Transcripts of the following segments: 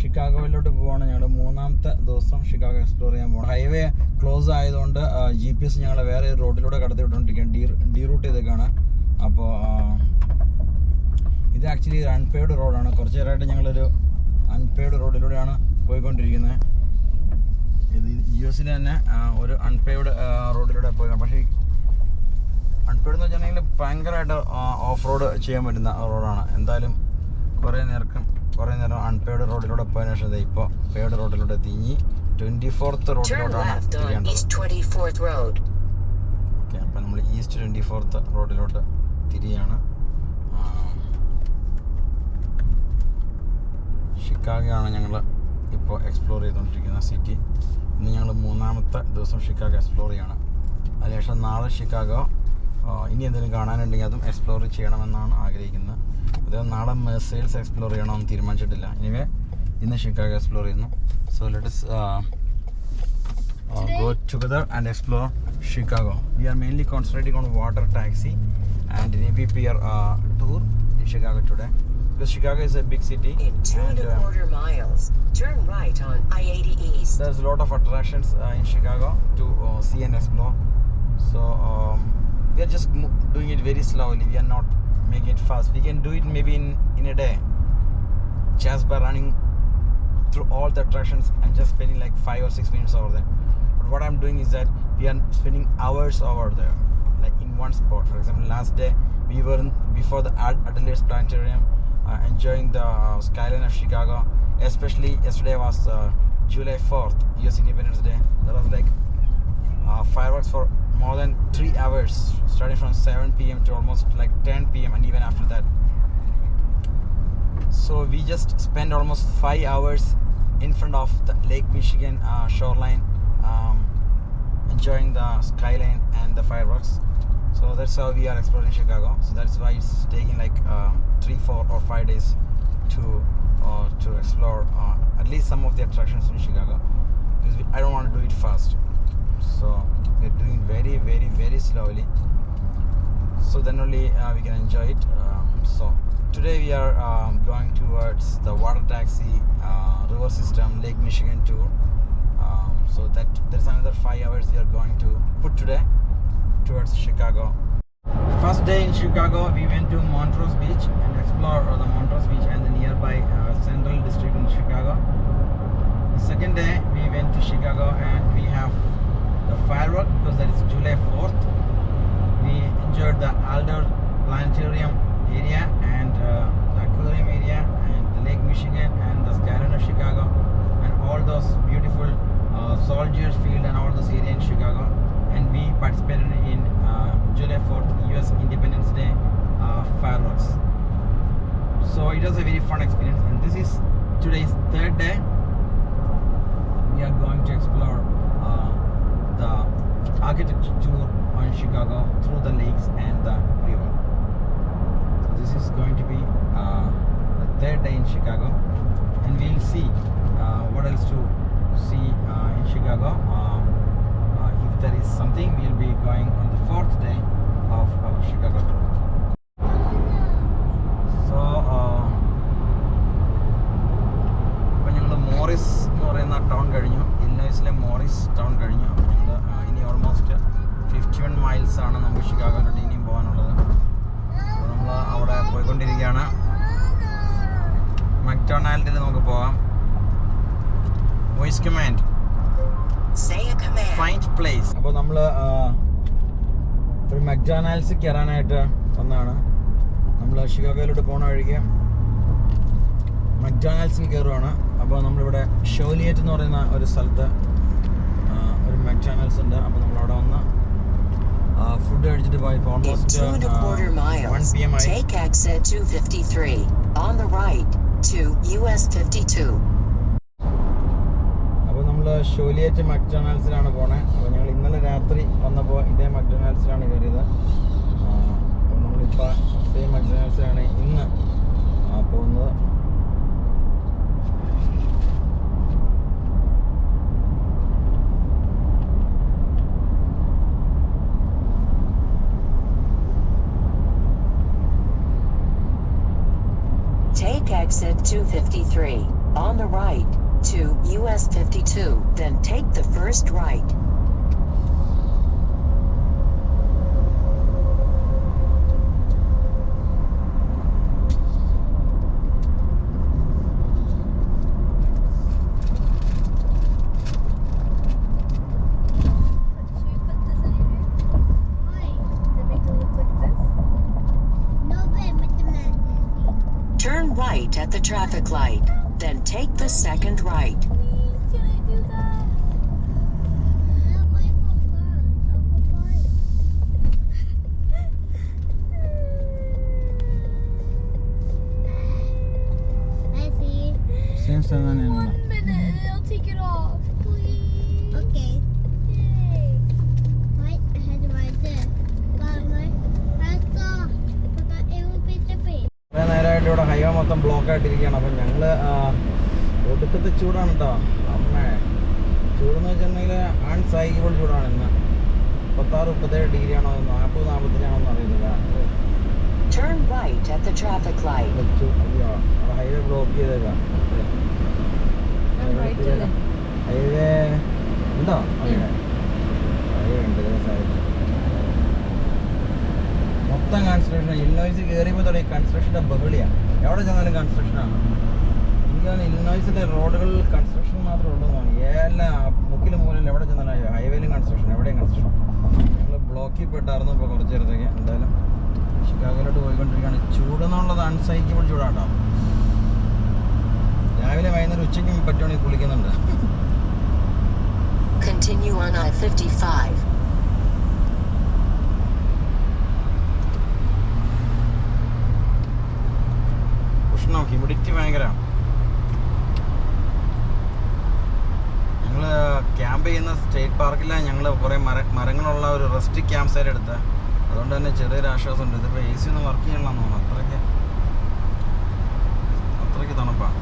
ഷിക്കാഗോയിലോട്ട് പോവാണ്. ഞങ്ങളുടെ മൂന്നാമത്തെ ദിവസം ഷിക്കാഗോ എക്സ്പ്ലോർ ചെയ്യാൻ പോകണം ഹൈവേ ക്ലോസ് ആയതുകൊണ്ട് ജി പി എസ് ഞങ്ങളെ വേറെ ഒരു റോഡിലൂടെ കടത്തി വിട്ടുകൊണ്ടിരിക്കുകയാണ് ഡീ ഡീ റൂട്ട് ചെയ്തേക്കാണ് അപ്പോൾ ഇത് ആക്ച്വലി ഒരു അൺപെയ്ഡ് റോഡാണ് കുറച്ച് നേരമായിട്ട് ഞങ്ങളൊരു അൺപെയ്ഡ് റോഡിലൂടെയാണ് പോയിക്കൊണ്ടിരിക്കുന്നത്. ഇത് യു എസിൽ തന്നെ ഒരു അൺപെയ്ഡ് റോഡിലൂടെ പോയി പക്ഷേ അൺപെയ്ഡ് എന്ന് വെച്ചിട്ടുണ്ടെങ്കിൽ ഭയങ്കരമായിട്ട് ഓഫ് റോഡ് ചെയ്യാൻ പറ്റുന്ന റോഡാണ് എന്തായാലും കുറേ നേരം കുറേ നേരം അൺപെയ്ഡ് റോഡിലൂടെ പോയതിനു ശേഷം ഇപ്പോൾ പെയ്ഡ് റോഡിലൂടെ തിങ്ങി ട്വന്റി ഫോർത്ത് റോഡിലോട്ടാണ് left on തിരിയേണ്ടത് East 24th Road. ഓക്കെ അപ്പം നമ്മൾ ഈസ്റ്റ് ട്വന്റി ഫോർത്ത് റോഡിലോട്ട് തിരിയാണ് ഷിക്കാഗോയാണ് ഞങ്ങൾ ഇപ്പോൾ എക്സ്പ്ലോർ ചെയ്തുകൊണ്ടിരിക്കുന്ന സിറ്റി ഇന്ന് ഞങ്ങൾ മൂന്നാമത്തെ ദിവസം ഷിക്കാഗോ എക്സ്പ്ലോർ ചെയ്യാണ്. അതിനുശേഷം നാളെ ഷിക്കാഗോ ഇനി എന്തെങ്കിലും കാണാനുണ്ടെങ്കിൽ അതും എക്സ്പ്ലോർ ചെയ്യണമെന്നാണ് ആഗ്രഹിക്കുന്നത്. അത് നാളെ മെസൈൽസ് എക്സ്പ്ലോർ ചെയ്യണമെന്ന് തീരുമാനിച്ചിട്ടില്ല ഇനിവേ ഇന്ന് ഷിക്കാഗോ എക്സ്പ്ലോർ ചെയ്യുന്നു so let's go go together and explore Chicago. We are mainly concentrating on water taxi and Navy Pier are tour in Chicago today because Chicago is a big city In two and and a uh, quarter miles, turn right on I-80 East. there's a lot of attractions uh, in Chicago to uh, see and explore. So um, we are just doing it very slowly. We are not making it fast. We can do it maybe in in a day, just by running through all the attractions and just spending like five or six minutes over there. But what I'm doing is that we are spending hours over there, like in one spot. For example, last day we were in, before the Ad- Adelaide's Planetarium, uh, enjoying the uh, skyline of Chicago. Especially yesterday was uh, July 4th, US Independence Day. There was like uh, fireworks for more than three hours, starting from 7 p.m. to almost like 10 p.m. and even after that. So we just spent almost five hours in front of the Lake Michigan uh, shoreline, um, enjoying the skyline and the fireworks. So that's how we are exploring Chicago. So that's why it's taking like uh, three, four, or five days to uh, to explore uh, at least some of the attractions in Chicago. Because I don't want to do it fast. So we're doing very, very, very slowly. So then only uh, we can enjoy it. Um, so today we are um, going towards the water taxi uh, river system Lake Michigan tour. Um, so that there's another five hours we are going to put today towards Chicago. First day in Chicago, we went to Montrose Beach and explored uh, the Montrose Beach and the nearby uh, Central District in Chicago. The second day, we went to Chicago and we have the firework because that is July 4th. We enjoyed the Alder Planetarium area and uh, the aquarium area and the Lake Michigan and the skyline of Chicago and all those beautiful uh, soldiers field and all those area in Chicago. And we participated in uh, July 4th US Independence Day uh, fireworks. So it was a very fun experience and this is today's third day. We are going to explore uh, architecture tour on Chicago through the lakes and the river. So this is going to be uh, the third day in Chicago, and we'll see uh, what else to see uh, in Chicago. Uh, uh, if there is something, we'll be going on the fourth day of our Chicago tour. So. Uh, അപ്പോൾ ഞങ്ങൾ Morris എന്ന് പറയുന്ന town കഴിഞ്ഞു ഇല്ലിനോയ്സിലെ Morris town കഴിഞ്ഞു അപ്പോൾ ഞങ്ങൾ ഇനി almost fifty one miles ആണ് നമുക്ക് ഷിക്കാഗോയിലോട്ട് ഇനിയും പോകാനുള്ളത്. അപ്പോൾ നമ്മൾ അവിടെ പോയിക്കൊണ്ടിരിക്കുകയാണ്. മക്ഡൊണാൾഡിൽ നമുക്ക് പോകാം. Voice command. ഫൈൻഡ് പ്ലേസ് അപ്പോൾ നമ്മൾ ഒരു മക്ഡൊണാൾഡ്സ് കയറാനായിട്ട് വന്നതാണ്. നമ്മൾ ഷിക്കാഗോയിലോട്ട് പോകണ വഴിക്ക് മക്ഡൊണാൾഡ്സിൽ കയറുവാണ്. അപ്പോൾ നമ്മളിവിടെ ഷോലിയേറ്റ് എന്ന് പറയുന്ന ഒരു സ്ഥലത്ത് ഒരു മെക്ഡോണൽസ് ഉണ്ട്. അപ്പോൾ നമ്മൾ അവിടെ വന്ന് ഫുഡ് കഴിച്ചിട്ട് പോയി. ഓൾമോസ്റ്റ് വൺ പി എം ആയി. take 253. On the right, to US 52. അപ്പോൾ നമ്മൾ ഷോലിയേറ്റ് മക്ഡൊണാൾഡ്സിലാണ് പോണേ. അപ്പോൾ ഞങ്ങൾ ഇന്നലെ രാത്രി വന്നപ്പോൾ ഇതേ മക്ഡൊണാൾഡ്സിലാണ് കയറിയത്. നമ്മളിപ്പോൾ സെയിം മക്ഡൊണാൾഡ്സിലാണ് ഇന്ന് പോകുന്നത്. Exit 253. on the right to US 52, then take the first right. traffic light, then take the second right. One minute and they'll take it off. ആയിട്ടിരിക്കുകയാണ് അപ്പം ഞങ്ങൾ ഒടുക്കത്തെ ചൂടാണ് കേട്ടോ അമ്മേ ചൂടെന്ന് വെച്ചിട്ടുണ്ടെങ്കിൽ അൺസൈക്കബിൾ ചൂടാണ് ഇന്ന്. മുപ്പത്താറ് മുപ്പത്തേഴ് ഡിഗ്രി ആണോ നാൽപ്പത് നാൽപ്പത്തഞ്ചാണോ എന്ന് അറിയുന്നില്ല. ഹൈവേ ബ്ലോക്ക് ചെയ്തേക്കാം. ഹൈവേ ഉണ്ടോ? ഹൈവേ ഉണ്ട് മൊത്തം കൺസ്ട്രക്ഷൻ ഇന്നോയിസ് കയറിയപ്പോൾ തുടങ്ങി കൺസ്ട്രക്ഷന്റെ ബഹളിയാണ് എവിടെ ചെന്നാലും കൺസ്ട്രക്ഷനാണ് ഇന്ത്യയാണ് ഇല്ലിനോയ്സിലെ റോഡുകളിൽ കൺസ്ട്രക്ഷൻ മാത്രമേ ഉള്ളൂന്നാണ് എല്ലാ മുക്കിലും മൂലം എവിടെ ചെന്നാലും ഹൈവേയിലും കൺസ്ട്രക്ഷൻ എവിടെയും കൺസ്ട്രക്ഷൻ ഞങ്ങൾ ബ്ലോക്കിൽ പെട്ടായിരുന്നു ഇപ്പോൾ കുറച്ച് നേരത്തേക്ക്. എന്തായാലും ഷിക്കാഗോയിലോട്ട് പോയിക്കൊണ്ടിരിക്കുകയാണ്. ചൂടെന്നുള്ളത് അൺസൈക്കിൾ ചൂടാട്ടോ. രാവിലെ വൈകുന്നേരം ഉച്ചയ്ക്കും പറ്റുവാണെങ്കിൽ കുളിക്കുന്നുണ്ട്. Continue on I-55. ഭക്ഷണം ഹ്യൂമിഡിറ്റി ഭയങ്കരമാണ് ഞങ്ങൾ ക്യാമ്പ് ചെയ്യുന്ന സ്റ്റേറ്റ് പാർക്കിലാണ് ഞങ്ങൾ കുറേ മര മരങ്ങളുള്ള ഒരു റെസ്റ്റ് ക്യാമ്പ് സൈഡ് എടുത്ത. അതുകൊണ്ട് തന്നെ ചെറിയൊരു ആശ്വാസമുണ്ട്. ഇതിപ്പോൾ എ സി ഒന്ന് വർക്ക് ചെയ്യണമെന്ന് തോന്നുന്നു. അത്രയ്ക്ക് അത്രയ്ക്ക് തണുപ്പാണ്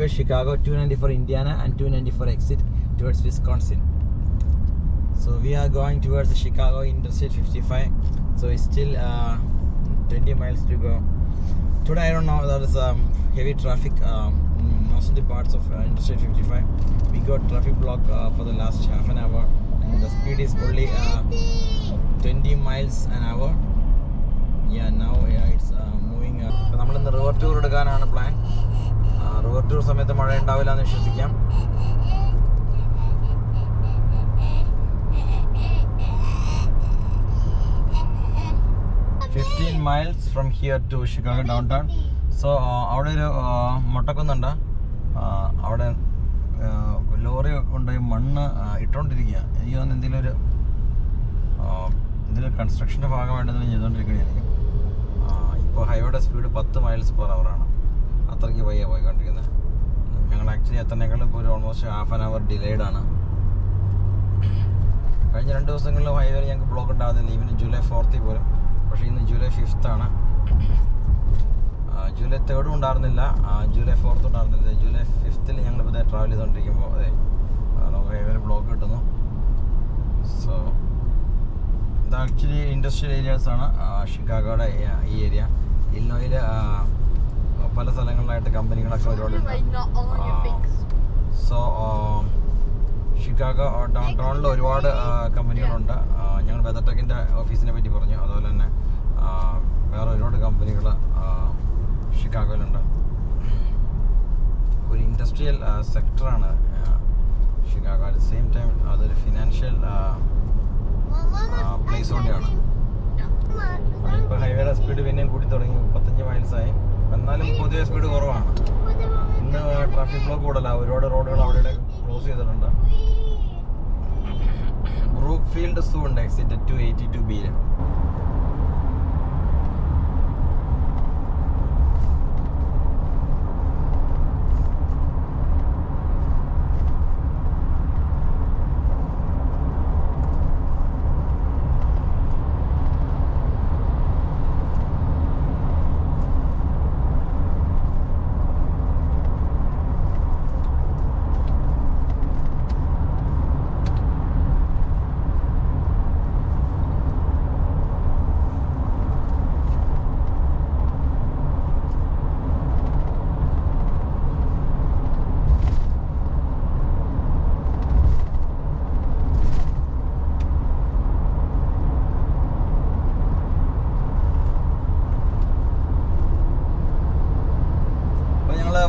Interstate 55 Chicago, 294 Indiana, and 294 exit towards Wisconsin. So we are going towards the Chicago Interstate 55. So it's still uh, 20 miles to go. Today I don't know there is um, heavy traffic um, in most of the parts of uh, Interstate 55. We got traffic block uh, for the last half an hour, and the speed is only uh, 20 miles an hour. Yeah, now yeah, it's uh, moving. Uh, നമ്മൾ ഇന്ന് river tour എടുക്കാനാണ് plan river tour സമയത്ത് മഴ ഉണ്ടാവില്ല എന്ന് വിശ്വസിക്കാം. Fifteen miles from here to Chicago downtown so അവിടെ ഒരു uh, മുട്ടക്കുന്നുണ്ട്. Uh, അവിടെ uh, ലോറി കൊണ്ട് മണ്ണ് ഇട്ടുകൊണ്ടിരിക്കുക എനിക്ക് തോന്നുന്നു എന്തെങ്കിലും ഒരു ഇതിൽ കൺസ്ട്രക്ഷന്റെ ഭാഗമായിട്ട് എന്തെങ്കിലും ചെയ്തുകൊണ്ടിരിക്കുകയായിരിക്കും ഇപ്പോൾ ഹൈവേയുടെ സ്പീഡ് പത്ത് മൈൽസ് പെർ ആണ്. അത്രയ്ക്ക് വയ്യ പോയിക്കൊണ്ടിരിക്കുന്നത് ഞങ്ങൾ ആക്ച്വലി എത്തണേക്കാളും ഇപ്പോൾ ഒരു almost half an hour delayed ആണ്. കഴിഞ്ഞ രണ്ട് ദിവസങ്ങളിൽ ഹൈവേയിൽ ഞങ്ങൾക്ക് ബ്ലോക്ക് ഉണ്ടാകുന്നില്ല. ഈവൻ ജൂലൈ ഫോർത്തിൽ പോലും. പക്ഷേ ഇന്ന് ജൂലൈ ഫിഫ്ത്ത് ആണ്. ആ, ജൂലൈ തേർഡും ഉണ്ടായിരുന്നില്ല. ജൂലൈ ഫോർത്തും ഉണ്ടായിരുന്നില്ല. ജൂലൈ ഫിഫ്ത്തിൽ ഞങ്ങൾ ഇപ്പോൾ ട്രാവൽ ചെയ്തുകൊണ്ടിരിക്കുമ്പോൾ അതെ നമുക്ക് ഹൈവേയിൽ ബ്ലോക്ക് കിട്ടുന്നു. സോ ഇത് ആക്ച്വലി ഇൻഡസ്ട്രിയൽ ഏരിയാസാണ് ഷിക്കാഗോയുടെ ഈ ഏരിയ ഇല്ലോയിൽ പല സ്ഥലങ്ങളിലായിട്ട് കമ്പനികളൊക്കെ ഒരുപാട്. സോ ഷിക്കാഗോ ഡൗൺ ടൗണിൽ ഒരുപാട് ആ, കമ്പനികളുണ്ട് ഞങ്ങൾ വെതർടെക്കിന്റെ ഓഫീസിനെ പറ്റി പറഞ്ഞു. അതുപോലെ തന്നെ വേറെ ഒരുപാട് കമ്പനികൾ ഷിക്കാഗോയിലുണ്ട് ഒരു ഇൻഡസ്ട്രിയൽ സെക്ടറാണ് ഷിക്കാഗോ അറ്റ് സെയിം ടൈം അതൊരു ഫിനാൻഷ്യൽ പ്ലേസ് കൂടിയാണ് ഇപ്പോൾ ഹൈവേയുടെ സ്പീഡ് പിന്നെയും കൂടി തുടങ്ങി. മുപ്പത്തഞ്ച് മൈൽസായി എന്നാലും പൊതുവെ സ്പീഡ് കുറവാണ്. ഇന്ന് ട്രാഫിക് ബ്ലോക്ക് കൂടുതലാണ് ഒരുപാട് റോഡുകൾ അവിടെ ക്ലോസ് ചെയ്തിട്ടുണ്ട്. ബ്രൂക്ക് ഫീൽഡ് സൂണ്ട് എക്സിറ്റ് ടു എയ്റ്റി ടു ബിയിൽ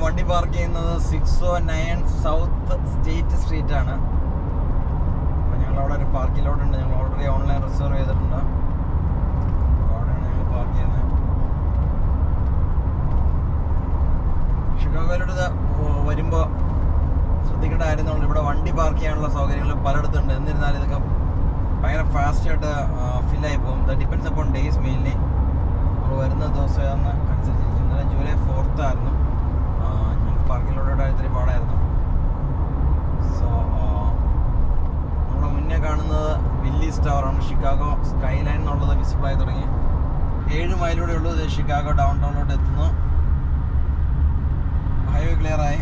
വണ്ടി പാർക്ക് ചെയ്യുന്നത് six o nine south state street ആണ്. അപ്പോൾ ഞങ്ങൾ അവിടെ ഒരു പാർക്കിംഗ് ലോട്ട് ഉണ്ട്. ഞങ്ങൾ ഓൾറെഡി ഓൺലൈൻ റിസർവ് ചെയ്തിട്ടുണ്ട്. അവിടെയാണ് ഞങ്ങൾ പാർക്ക് ചെയ്യുന്നത്. ഷിക്കാഗോയിലോട്ട് വരുമ്പോൾ ശ്രദ്ധിക്കേണ്ട കാര്യം നമ്മൾ ഇവിടെ വണ്ടി പാർക്ക് ചെയ്യാനുള്ള സൗകര്യങ്ങൾ പലയിടത്തുണ്ട്. എന്നിരുന്നാലും ഇതൊക്കെ ഭയങ്കര ഫാസ്റ്റായിട്ട് ഫില്ലായി പോകും. The depends upon days mainly നമ്മൾ വരുന്ന ദിവസം ഏതെന്ന് അനുസരിച്ച് ഇന്നലെ ജൂലൈ ഫോർത്ത് ആയിരുന്നു ഞങ്ങൾക്ക് പാർക്കിലോട്ട് ഇത്തിരി പാടായിരുന്നു സോ നമ്മുടെ മുന്നേ കാണുന്നത് വില്ലീസ് ടവറാണ് ഷിക്കാഗോ സ്കൈ ലൈൻ എന്നുള്ളത് വിസിബിൾ ആയി തുടങ്ങി. ഏഴ് മൈലൂടെ ഉള്ളൂ ഇത് ഷിക്കാഗോ ഡൗൺ ടൗണിലോട്ട് എത്തുന്നു ഹൈവേ ക്ലിയർ ആയി.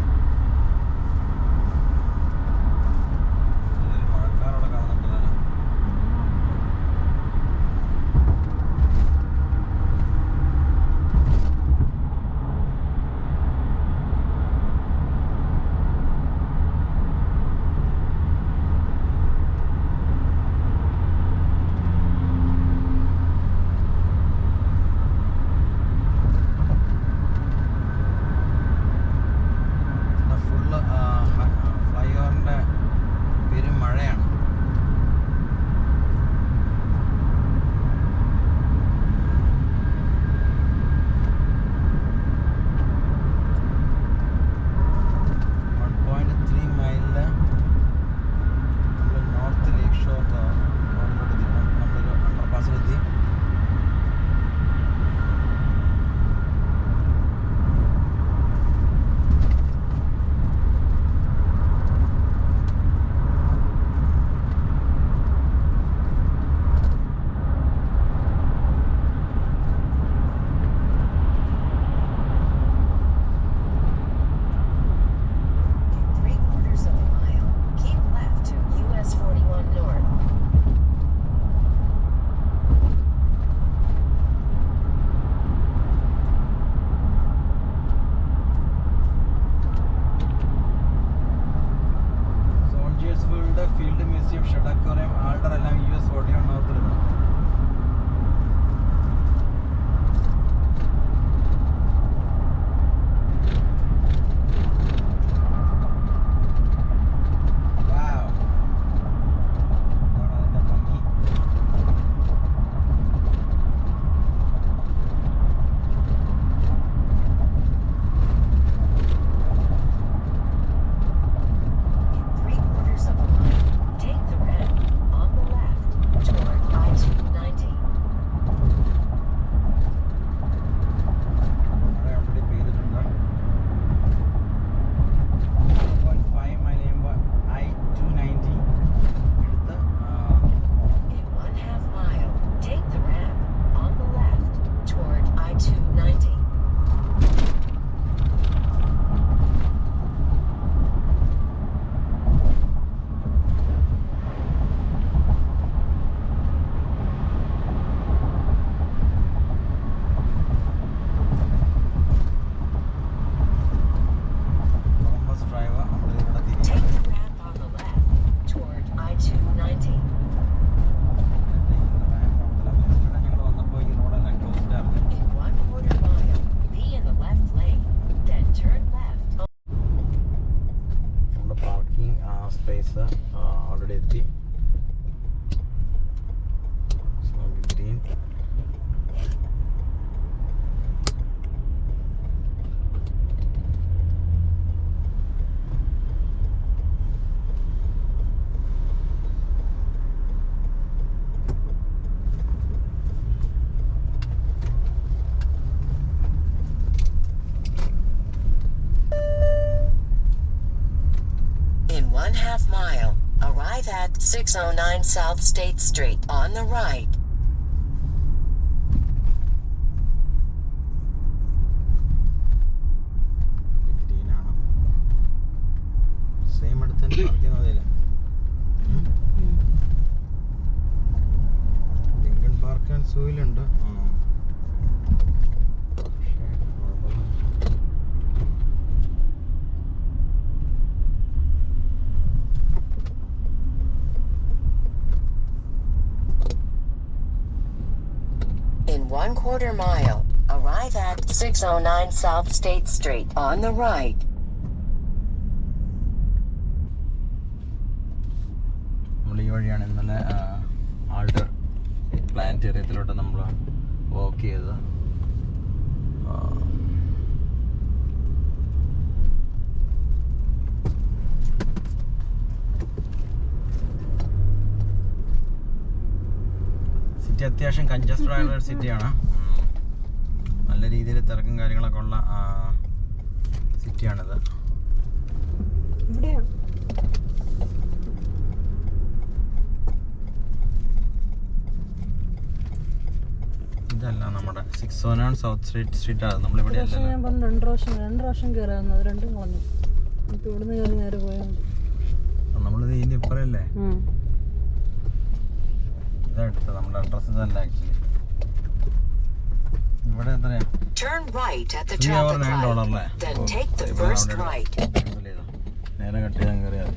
609 South State Street. On the right. 609 South State Street. On the right. നമ്മൾ ഈ വഴിയാണ് ഇന്നലെ ആൾട്ടർ പ്ലാനറ്റേറിയത്തിലോട്ട് നമ്മൾ വാക്ക് ചെയ്തത് സിറ്റി അത്യാവശ്യം കൺജസ്റ്റഡ് ആയിട്ടുള്ള ഒരു സിറ്റിയാണ് നല്ല രീതിയിൽ തിരക്കും കാര്യങ്ങളൊക്കെ ഉള്ള സിറ്റിയാണിത് ഇതല്ല നമ്മുടെ സിക്സ് വൺ ആണ് സൗത്ത് സ്ട്രീറ്റ് സ്ട്രീറ്റ് ആണ് നമ്മളിവിടെ ഞാൻ പറഞ്ഞു രണ്ട് പ്രാവശ്യം രണ്ട് പ്രാവശ്യം കയറാമെന്ന് അത് രണ്ടും കളഞ്ഞു. ഇപ്പൊ ഇവിടുന്ന് കയറി നേരെ പോയാൽ മതി. നമ്മളിത് ഇതിന്റെ ഇപ്പറല്ലേ? ഇതാ എടുത്തത് നമ്മുടെ അഡ്രസ്സ് തന്നെ ആക്ച്വലി ഇവിടെ എത്രയാണ് ഡോളറല്ലേ നേരെ കട്ട് ചെയ്യാൻ കയറിയാൽ